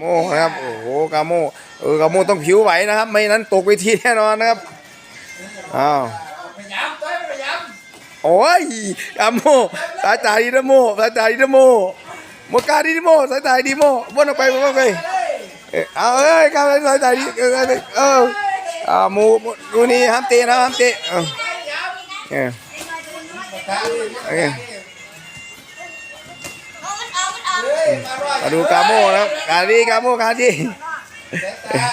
โมนะครับโอ้โหกาโมเออกาโมต้องผิวไหวนะครับ ไม่นั้นตกเวทีแน่นอนนะครับอ้าวโอ้ยกาโมสายตาดีนะโมสายตาดีนะโมโมกาดีโมสายตาดีโมวนออกไปวนออกไปเอ้าเอ้ยกาสายตาดีเออเอออ่าหมูหมูดูนี่ห้ามเตะนะห้ามเตะเออ มันเอาเฮ้ยมาด้วยมาดูกาโมนะครับกาดีกาโมกาดีตา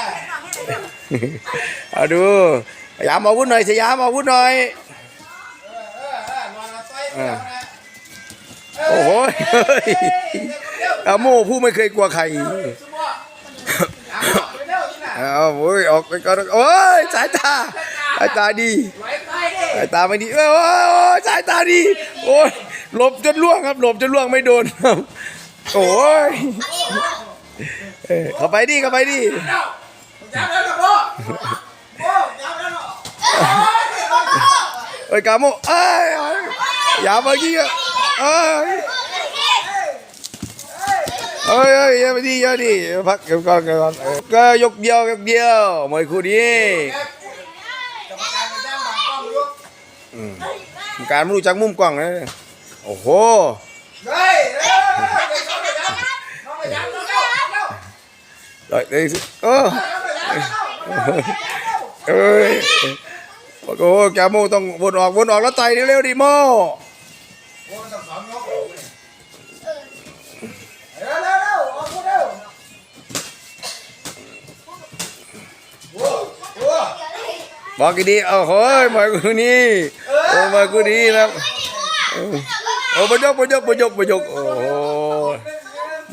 เอาดูสยามอาวุธหน่อยสยามอาวุธหน่อยเออเออเออนน้อยโอ้โหเฮ้ยกาโม่ผู้ไม่เคยกลัวใครองเร็วที่น่ะเอาโอ้ยออกไปก่อนโอ้ยสายตาสายตาดีสายตาไม่ดีโอ้ยโอ้ยโอ้ยสายตาดีโอ้ยหลบจนล่วงครับหลบจนล่วงไม่โดนครับ โอ้ยเออเข้าไปดิเข้าไปดิเร็วย้ำแล้วนะพ่อโอ้ย้ำแล้วเนาะเอ้ยกาโมเอ้ยเอ้ยอย่ามากี้อะเอ้ยเอ้ยเอ้ยอย่าไปดิอย่าดิพักเก็บก่อนเก็บก่อนเออก็ยกเดียวยกเดียวมวยคู่นี้การมาจ้างบางกล้องยุกอืมการไม่รู้จักมุมกล้องนะโอ้โห เฮ้ยเร็วเร็วเดี๋ยวน้องไปย้ำน้องไปย้ำน้องเร็วเร็ว เอ้ยเอ้ยเออน้องไปย้ำเร็วเอ้ยโอ้โหแกโมต้องวนออกวนอ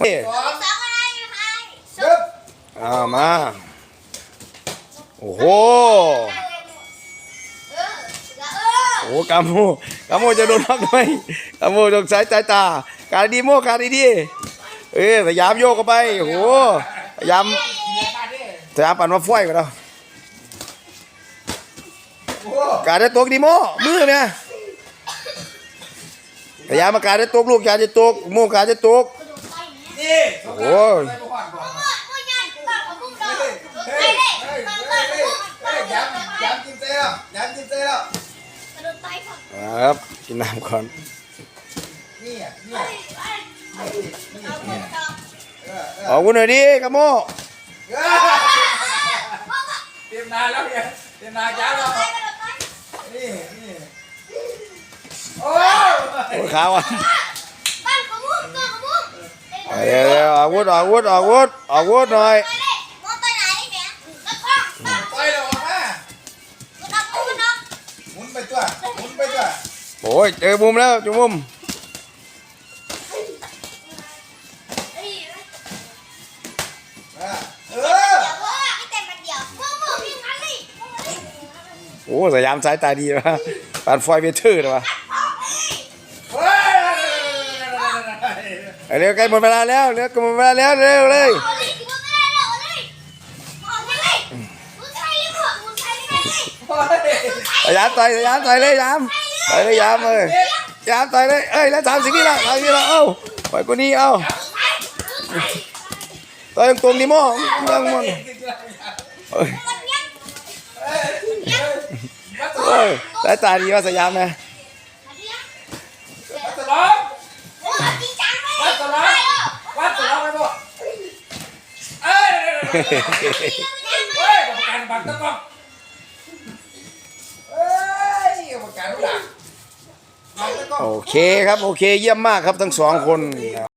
อ อ่ามา โอ้โหเออเออโอ้กาโมกาโมจะโดนน็อกไหมกาโมตกสายสายตา การดีโมการดีดีเอ้ยพยายามโยกเข้าไป โอ้โหพยายามมาดิพยายามปั่นมาฝ้อยกันแล้วโอ้โหการได้ตกดีโมมือเนี่ยพยายามมาการได้ตกลูกการจะตกโมการจะตกนี่โอ้ย แล้วกระโดดไปฝั่งครับกินน้ำก่อนนี่อะนี่ไปอะไปเอาพุ่งดอกเออเออขอบคุณหน่อยดิกาโมเตรียมนานแล้วเนี่ยเตรียมนานย้ำแล้วไปกระโดดไปนี่นี่โอ้โอ้ขาวอะบ้านของพุ่งบ้านของพุ่งเดี๋ยวเดี๋ยวอาวุธอาวุธอาวุธอาวุธหน่อย ไปเอ้ยเจอมุมแล้วจุงมุมโอ้สยามสายตาดีวะปานฟอยเวเทอร์เลยวะเฮ้ยเร็วใกล้หมดเวลาแล้วเร็วกหมดเวลาแล้วเร็วเลยเอาเลยถือว่าไม่ได้แล้วเลยเอาเลยมึงใช้เลยพ่อมึงใช้ไม่ได้เลยสยามต่อยสยามต่อยเลยสยาม ต่อยเลยยามเลยยามต่อยเลยเอ้ยแล้วสามสิบวิละสามสิบวิละเอ้าปล่อยกูนี่เอ้าต่อยตรงๆดิโม่ยังมันเอ้ยมันยังโอ้ยสายตาดีว่าสยามนะวัดสลองโอ้ยจริงจังเลยวัดสลองวัดสลองไปบ่เอ้ยเฮ้ยกรรมการบังตะกล้อง โอเคครับ โอเคเยี่ยมมากครับทั้งสองคน